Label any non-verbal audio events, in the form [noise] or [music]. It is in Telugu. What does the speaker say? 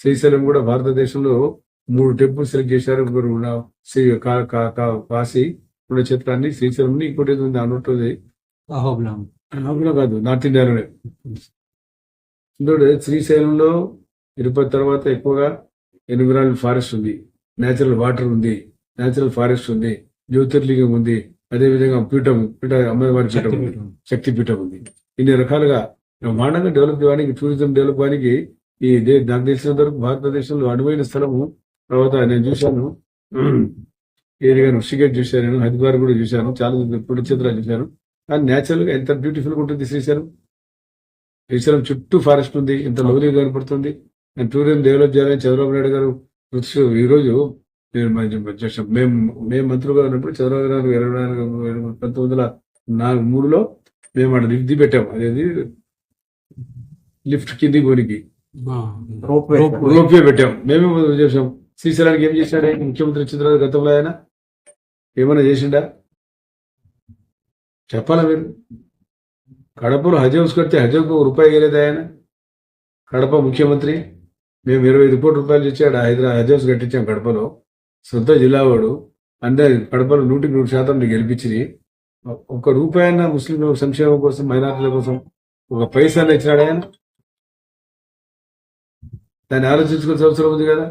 శ్రీశైలం కూడా భారతదేశంలో మూడు టెంపుల్ సెలెక్ట్ చేశారు. ఉన్న శ్రీ- కాశీ పుణ్యక్షేత్రాన్ని శ్రీశైలం ఇంకోటి ఏదో ఉంది అన్నట్టు అహోబిలం. కాదు నార్త్ ఇండియాలోనే. ఇంకోటి శ్రీశైలంలో తిరుపతి తర్వాత ఎక్కువగా ఎన్విరానల్ ఫారెస్ట్ ఉంది. నేచురల్ వాటర్ ఉంది నేచురల్ ఫారెస్ట్ ఉంది జ్యోతిర్లింగం ఉంది అదే విధంగా పీఠం పీఠ అమ్మవారి పీఠం శక్తి పీఠం ఉంది. ఇన్ని రకాలుగా బ్రహ్మాండంగా డెవలప్ చేయడానికి టూరిజం డెవలప్ అవడానికి ఈ నాకు తెలిసినంత వరకు భారతదేశంలో అనువైన స్థలము. తర్వాత నేను చూశాను. [clears throat] ఏది కానీ ఋషికేట్ చూశాను నేను హరిద్వార్ కూడా చూశాను. చాలా పుణ్యక్షేత్రాలు చూశాను. కానీ నేచురల్గా ఎంత బ్యూటిఫుల్గా ఉంటుంది శ్రీశైలం? శ్రీశైలం చుట్టూ ఫారెస్ట్ ఉంది ఎంత లవ్లీగా కనపడుతుంది అండ్ టూరిజం డెవలప్ చేయాలని చంద్రబాబు నాయుడు గారు కృషి ఈ రోజు నేను. మేము మేము మంత్రులుగా ఉన్నప్పుడు చంద్రబాబు నాయుడు ఇరవై నాలుగు పంతొమ్మిది వందల నాలుగు మూడులో మేము అక్కడ లిఫ్ట్ పెట్టాం అదేది? లిఫ్ట్ కింది పోనికి. రోప్ రోప్వే పెట్టాం. మేమే చేసాం శ్రీశైలానికి ఏం చేశాడు? ఆయన? ముఖ్యమంత్రి వచ్చిన తర్వాత గతంలో ఆయన ఏమైనా చేసిండా? చెప్పాలా మీరు? కడపలో హజ్ హౌస్ కడితే హజ్ హౌస్కి ఒక రూపాయి వేయలేదు ఆయన? కడప ముఖ్యమంత్రి. మేము ఇరవై ఐదు కోట్ల రూపాయలు ఇచ్చాడు హైదరాబాద్ హజ్ హౌస్ కట్టించాం కడపలో. సొంత జిల్లా వాడు అంటే కడపలో నూటికి నూరు శాతం నీకు గెలిపించి ఒక రూపాయన ముస్లింల సంక్షేమం కోసం మైనార్టీల కోసం ఒక పైసా ఇచ్చినాడు ఆయన? దాన్ని ఆలోచించుకోవాల్సిన అవసరం ఉంది కదా?